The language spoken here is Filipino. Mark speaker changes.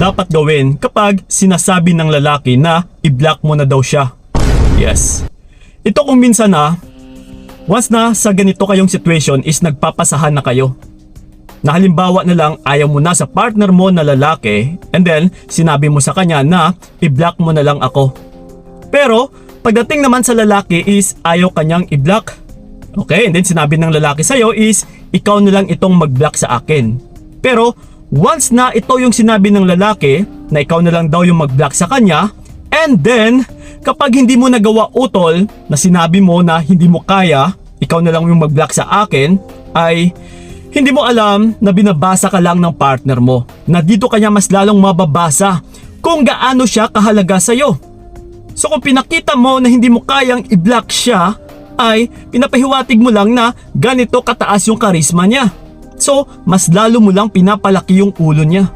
Speaker 1: dapat gawin kapag sinasabi ng lalaki na i-block mo na daw siya. Yes. Ito kung minsan na, once na sa ganito kayong situation is nagpapasahan na kayo. Na halimbawa na lang ayaw mo na sa partner mo na lalaki and then sinabi mo sa kanya na i-block mo na lang ako. Pero pagdating naman sa lalaki is ayaw kanyang i-block. Okay, and then sinabi ng lalaki sa'yo is ikaw na lang itong mag-block sa akin. Pero once na ito yung sinabi ng lalaki na ikaw na lang daw yung mag-block sa kanya and then kapag hindi mo nagawa utol na sinabi mo na hindi mo kaya, ikaw na lang yung mag-block sa akin ay hindi mo alam na binabasa ka lang ng partner mo na dito kanya mas lalong mababasa kung gaano siya kahalaga sa'yo. So kung pinakita mo na hindi mo kayang i-block siya, ay pinapahiwatig mo lang na ganito kataas yung karisma niya. So, mas lalo mo lang pinapalaki yung ulo niya.